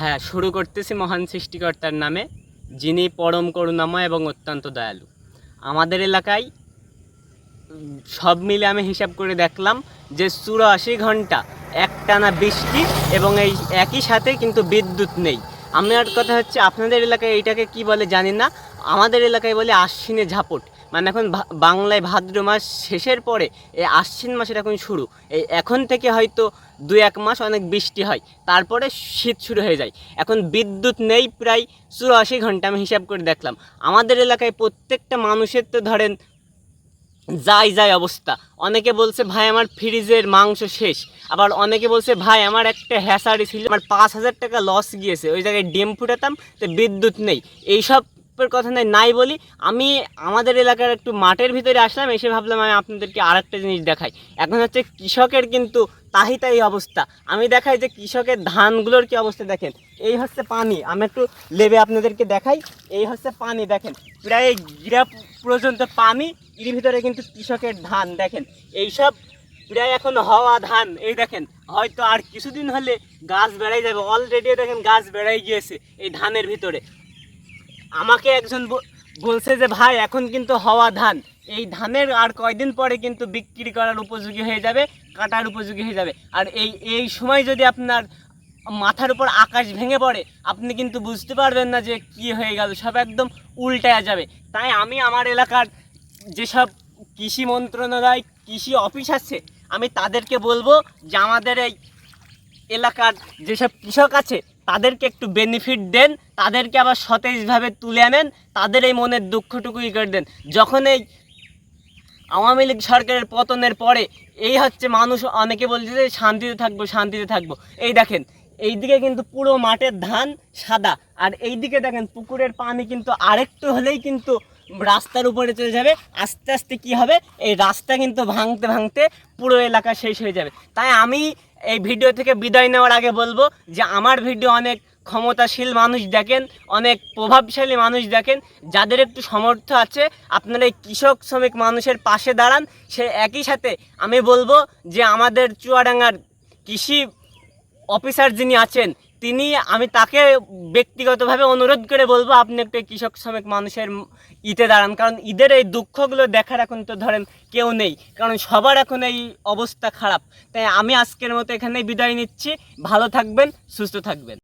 হ্যাঁ শুরু করতেছি মহান সৃষ্টিকর্তার নামে, যিনি পরম করুণাময় এবং অত্যন্ত দয়ালু। আমাদের এলাকায় সব মিলে আমি হিসাব করে দেখলাম যে চুরাশি ঘণ্টা একটানা বৃষ্টি এবং এই একই সাথে কিন্তু বিদ্যুৎ নেই। আমার কথা হচ্ছে, আপনাদের এলাকায় এইটাকে কি বলে জানি না। আমাদের এলাকায় বলে আশ্বিনে ঝাপট। মানে এখন বাংলায় ভাদ্র মাস শেষের পরে, এই আশ্বিন মাসের এখন শুরু। এই এখন থেকে হয়তো দু এক মাস অনেক বৃষ্টি হয়, তারপরে শীত শুরু হয়ে যায়। এখন বিদ্যুৎ নেই প্রায় চুরাশি ঘণ্টা, আমি হিসাব করে দেখলাম। আমাদের এলাকায় প্রত্যেকটা মানুষের তো ধরেন যাই যাই অবস্থা। অনেকে বলছে, ভাই, আমার ফ্রিজের মাংস শেষ। আবার অনেকে বলছে, ভাই, আমার একটা হ্যাসারি ছিল, আমার পাঁচ হাজার টাকা লস গিয়েছে। ওই জায়গায় ডিম ফুটাতাম, তো বিদ্যুৎ নেই। এইসবের কথা নাই নাই বলি। আমি আমাদের এলাকার একটু মাঠের ভিতরে আসলাম, এসে ভাবলাম আমি আপনাদেরকে আরেকটা জিনিস দেখাই। এখন হচ্ছে কৃষকের কিন্তু তাহি তাই অবস্থা। আমি দেখাই যে কৃষকের ধানগুলোর কি অবস্থা দেখেন। এই হচ্ছে পানি, আমি একটু লেবে আপনাদেরকে দেখাই। এই হচ্ছে পানি দেখেন, প্রায় গিরা পর্যন্ত পানি, এর ভিতরে কিন্তু কৃষকের ধান দেখেন। এইসব প্রায় এখন হওয়া ধান, এই দেখেন। হয়তো আর কিছুদিন হলে গাছ বেড়াই যাবে। অলরেডি দেখেন গাছ বেড়াই গিয়েছে এই ধানের ভিতরে। আমাকে একজন বলছে যে, ভাই, এখন কিন্তু হওয়া ধান। এই ধানের আর কয়দিন পরে কিন্তু বিক্রি করার উপযোগী হয়ে যাবে, কাটার উপযোগী হয়ে যাবে। আর এই এই সময় যদি আপনার মাথার উপর আকাশ ভেঙে পড়ে, আপনি কিন্তু বুঝতে পারবেন না যে কি হয়ে গেল। সব একদম উল্টায়া যাবে। তাই আমি আমার এলাকার যেসব কৃষি মন্ত্রণালয়, কৃষি অফিস আছে, আমি তাদেরকে বলব যে, আমাদের এই এলাকার যেসব কৃষক আছে তাদেরকে একটু বেনিফিট দেন, তাদেরকে আবার সতেজভাবে তুলে আনেন, তাদের এই মনের দুঃখটুকুই করে দেন। যখন এই আওয়ামী লীগ সরকারের পতনের পরে এই হচ্ছে মানুষ অনেকে বলছে যে শান্তিতে থাকব শান্তিতে থাকব। এই দেখেন, এইদিকে কিন্তু পুরো মাঠের ধান সাদা, আর এইদিকে দেখেন পুকুরের পানি কিন্তু আরেকটু হলেই কিন্তু রাস্তার উপরে চলে যাবে। আস্তে আস্তে কি হবে? এই রাস্তা কিন্তু ভাঙতে ভাঙতে পুরো এলাকা শেষ হয়ে যাবে। তাই আমি এই ভিডিও থেকে বিদায় নেওয়ার আগে বলব যে আমার ভিডিও অনেক ক্ষমতাশীল মানুষ দেখেন, অনেক প্রভাবশালী মানুষ দেখেন, যাদের একটু সমর্থ আছে, আপনারা এই কৃষক শ্রমিক মানুষের পাশে দাঁড়ান। সে একই সাথে আমি বলব যে আমাদের চুয়াডাঙ্গার কৃষি অফিসার যিনি আছেন তিনি, আমি তাকে ব্যক্তিগতভাবে অনুরোধ করে বলব, আপনি একটা কৃষক শ্রমিক মানুষের ঈদে দাঁড়ান। কারণ ঈদের এই দুঃখগুলো দেখার এখন তো ধরেন কেউ নেই। কারণ সবার এখন এই অবস্থা খারাপ। তাই আমি আজকের মতো এখানেই বিদায় নিচ্ছি। ভালো থাকবেন, সুস্থ থাকবেন।